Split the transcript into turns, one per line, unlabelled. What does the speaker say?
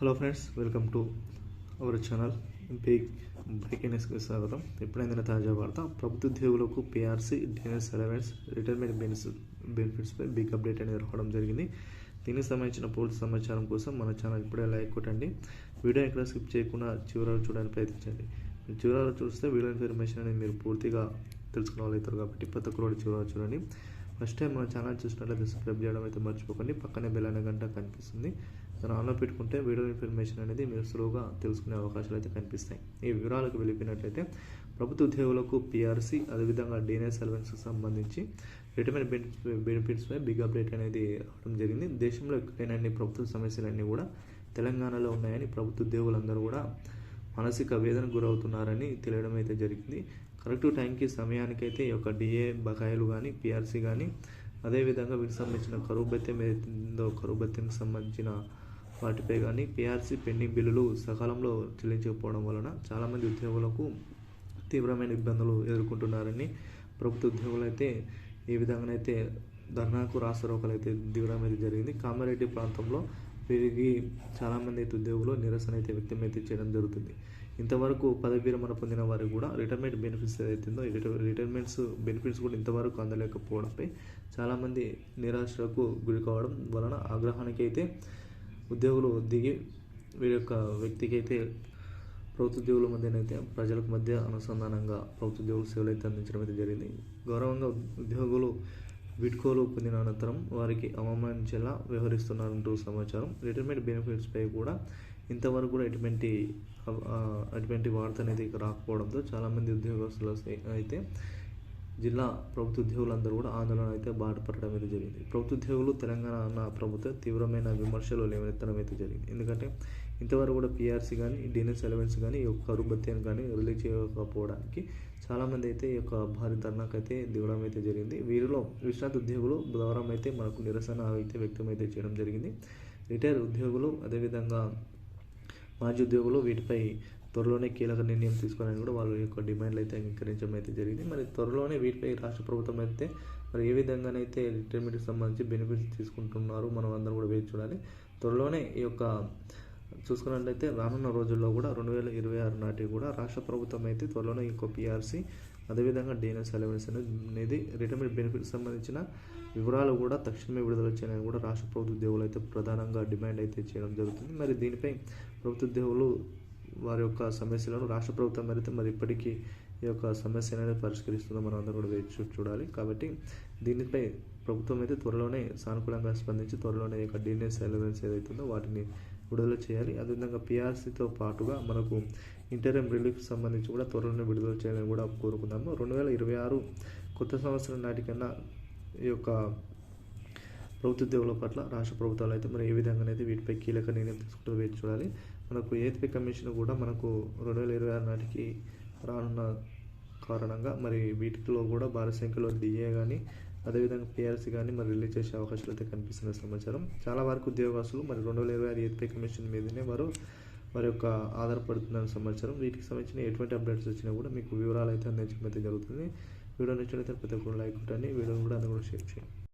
Hello friends welcome to our channel. Big breaking న్యూస్కి స్వాగతం. ఎప్పుడైందైనా తాజా వార్త ప్రభుత్వ ఉద్యోగులకు PRC DNS allowance retirement benefits బెనిఫిట్స్పై big update అనేది రావడం జరిగింది. దీనికి సంబంధించిన పూర్తి సమాచారం కోసం మన ఛానల్ ఇప్పుడే లైక్ కొట్టండి. వీడియో ఎక్కడ స్కిప్ చేయకుండా చివరాలు చూడడానికి ప్రయత్నించండి. చివరలో చూస్తే వీడియో ఇన్ఫర్మేషన్ అనేది మీరు పూర్తిగా తెలుసుకునే అవుతారు కాబట్టి ప్రతి ఒక్కరు చివరలో చూడండి. ఫస్ట్ టైం మన ఛానల్ చూసినట్లయితే సబ్స్క్రైబ్ చేయడం అయితే మర్చిపోకండి. పక్కనే బెల్ అనే గంట కనిపిస్తుంది. దాన్ని ఆన్లో పెట్టుకుంటే వీడియో ఇన్ఫర్మేషన్ అనేది మీరు సులువుగా తెలుసుకునే అవకాశాలు అయితే కనిపిస్తాయి. ఈ వివరాలకు వెళ్ళిపోయినట్లయితే ప్రభుత్వ ఉద్యోగులకు పిఆర్సీ అదేవిధంగా డిఎన్ఎస్ అలవెన్స్కి సంబంధించి రిటైర్మెంట్ బెనిఫిట్స్ బెనిఫిట్స్పై బిగ్ అప్డేట్ అనేది రావడం జరిగింది. దేశంలో ఎక్కడైనా ప్రభుత్వ సమస్యలన్నీ కూడా తెలంగాణలో ఉన్నాయని ప్రభుత్వ ఉద్యోగులందరూ కూడా మానసిక వేదనకు గురవుతున్నారని తెలియడం అయితే జరిగింది. కరెక్ట్ టైంకి సమయానికైతే ఈ యొక్క డిఏ బకాయిలు కానీ పిఆర్సీ కానీ అదేవిధంగా వీటికి సంబంధించిన కరువు భత్యం ఏదైతుందో కరువు భత్యంకి సంబంధించిన వాటిపై కానీ పిఆర్సీ పెండింగ్ బిల్లులు సకాలంలో చెల్లించకపోవడం వలన చాలామంది ఉద్యోగులకు తీవ్రమైన ఇబ్బందులు ఎదుర్కొంటున్నారని ప్రభుత్వ ఉద్యోగులు అయితే ఈ విధంగానైతే ధర్నాకు రాస్తారోకలు అయితే దిగడం అయితే జరిగింది. కామారెడ్డి ప్రాంతంలో వీరికి చాలామంది అయితే ఉద్యోగులు నిరసన అయితే వ్యక్తం అయితే చేయడం జరుగుతుంది. ఇంతవరకు పదవి విరమణ పొందిన వారు కూడా రిటైర్మెంట్ బెనిఫిట్స్ ఏదైతుందో రిటైర్మెంట్స్ బెనిఫిట్స్ కూడా ఇంతవరకు అందలేకపోవడంపై చాలామంది నిరాశకు గురి కావడం వలన ఆగ్రహానికి అయితే ఉద్యోగులు దిగి వీరి యొక్క వ్యక్తికి అయితే ప్రభుత్వ ఉద్యోగుల మధ్యనైతే ప్రజలకు మధ్య అనుసంధానంగా ప్రభుత్వ ఉద్యోగులు సేవలు అయితే అందించడం అయితే జరిగింది. గౌరవంగా ఉద్యోగులు వీడ్కోలు పొందిన అనంతరం వారికి అవమానించేలా వ్యవహరిస్తున్నారంటూ సమాచారం. రిటైర్మెంట్ బెనిఫిట్స్పై కూడా ఇంతవరకు కూడా ఎటువంటి అటువంటి వార్త అనేది రాకపోవడంతో చాలామంది ఉద్యోగస్తులు అయితే జిల్లా ప్రభుత్వ ఉద్యోగులందరూ కూడా ఆందోళన అయితే బాటపడడం అయితే జరిగింది. ప్రభుత్వ ఉద్యోగులు తెలంగాణ ప్రభుత్వం తీవ్రమైన విమర్శలు లేవనెత్తడం అయితే జరిగింది. ఎందుకంటే ఇంతవరకు కూడా పిఆర్సీ కానీ డిఎన్ఎస్ ఎలవెన్స్ కానీ ఈ యొక్క కరుబత్యాన్ని కానీ రిలీజ్ చేయకపోవడానికి చాలామంది అయితే ఈ యొక్క భారీ ధర్నాకు అయితే దిగడం అయితే జరిగింది. వీరిలో విశ్రాంతి ఉద్యోగులు బుధవారం అయితే మనకు నిరసన అయితే వ్యక్తం అయితే చేయడం జరిగింది. రిటైర్ ఉద్యోగులు అదేవిధంగా మాజీ ఉద్యోగులు వీటిపై త్వరలోనే కీలక నిర్ణయం తీసుకోవాలని కూడా వాళ్ళ యొక్క డిమాండ్లు అయితే అంగీకరించడం అయితే జరిగింది. మరి త్వరలోనే వీటిపై రాష్ట్ర ప్రభుత్వం అయితే మరి ఏ విధంగానైతే రిటైర్మెంట్కి సంబంధించి బెనిఫిట్స్ తీసుకుంటున్నారు మనం అందరం కూడా వేచి చూడాలి. త్వరలోనే ఈ యొక్క చూసుకున్నట్లయితే రానున్న రోజుల్లో కూడా రెండు వేల ఇరవై ఆరు నాటికి కూడా రాష్ట్ర ప్రభుత్వం అయితే త్వరలోనే ఈ యొక్క పిఆర్సీ అదేవిధంగా డిఎన్ఎస్ అలవెన్స్ అనేది రిటైర్మెంట్ బెనిఫిట్స్ సంబంధించిన వివరాలు కూడా తక్షణమే విడుదల చేయాలని కూడా రాష్ట్ర ప్రభుత్వ ఉద్యోగులు అయితే ప్రధానంగా డిమాండ్ అయితే చేయడం జరుగుతుంది. మరి దీనిపై ప్రభుత్వ ఉద్యోగులు వారి యొక్క సమస్యలను రాష్ట్ర ప్రభుత్వం అయితే మరి ఇప్పటికీ ఈ యొక్క సమస్య అనేది పరిష్కరిస్తుందో మనం అందరం కూడా వేచి చూడాలి. కాబట్టి దీనిపై ప్రభుత్వం అయితే త్వరలోనే సానుకూలంగా స్పందించి త్వరలోనే యొక్క డిఎన్ఎస్ అలవెన్స్ ఏదైతుందో వాటిని విడుదల చేయాలి. అదేవిధంగా పిఆర్సీతో పాటుగా మనకు ఇంటర్ఎం రిలీఫ్ సంబంధించి కూడా త్వరలోనే విడుదల చేయాలని కూడా కోరుకుందాము. రెండు వేల ఇరవై ఆరు కొత్త సంవత్సరం నాటికన్నా ఈ యొక్క ప్రభుత్వ ఉద్యోగుల పట్ల రాష్ట్ర ప్రభుత్వాలు అయితే మరి ఏ విధంగానైతే వీటిపై కీలక నిర్ణయం తీసుకుంటూ వేచి చూడాలి. మనకు ఏత్పై కమిషన్ కూడా మనకు రెండు వేల ఇరవై ఆరు నాటికి రానున్న కారణంగా మరి వీటిలో కూడా భారీ సంఖ్యలో డిఏ కానీ అదేవిధంగా పిఆర్సీ కానీ మరి రిలీజ్ చేసే అవకాశాలు అయితే కనిపిస్తున్న సమాచారం. చాలా వరకు ఉద్యోగస్తులు మరి రెండు వేల ఇరవై ఆరు ఏత్పై కమిషన్ మీదనే వారు వారి యొక్క ఆధారపడుతున్న సమాచారం. వీటికి సంబంధించిన ఎటువంటి అప్డేట్స్ వచ్చినా కూడా మీకు వివరాలు అయితే అందించడం అయితే జరుగుతుంది. వీడియో నచ్చినట్లయితే ప్రతి ఒక్కరు లైక్ కొట్టండి. వీడియోని కూడా అందరూ కూడా షేర్ చేయండి.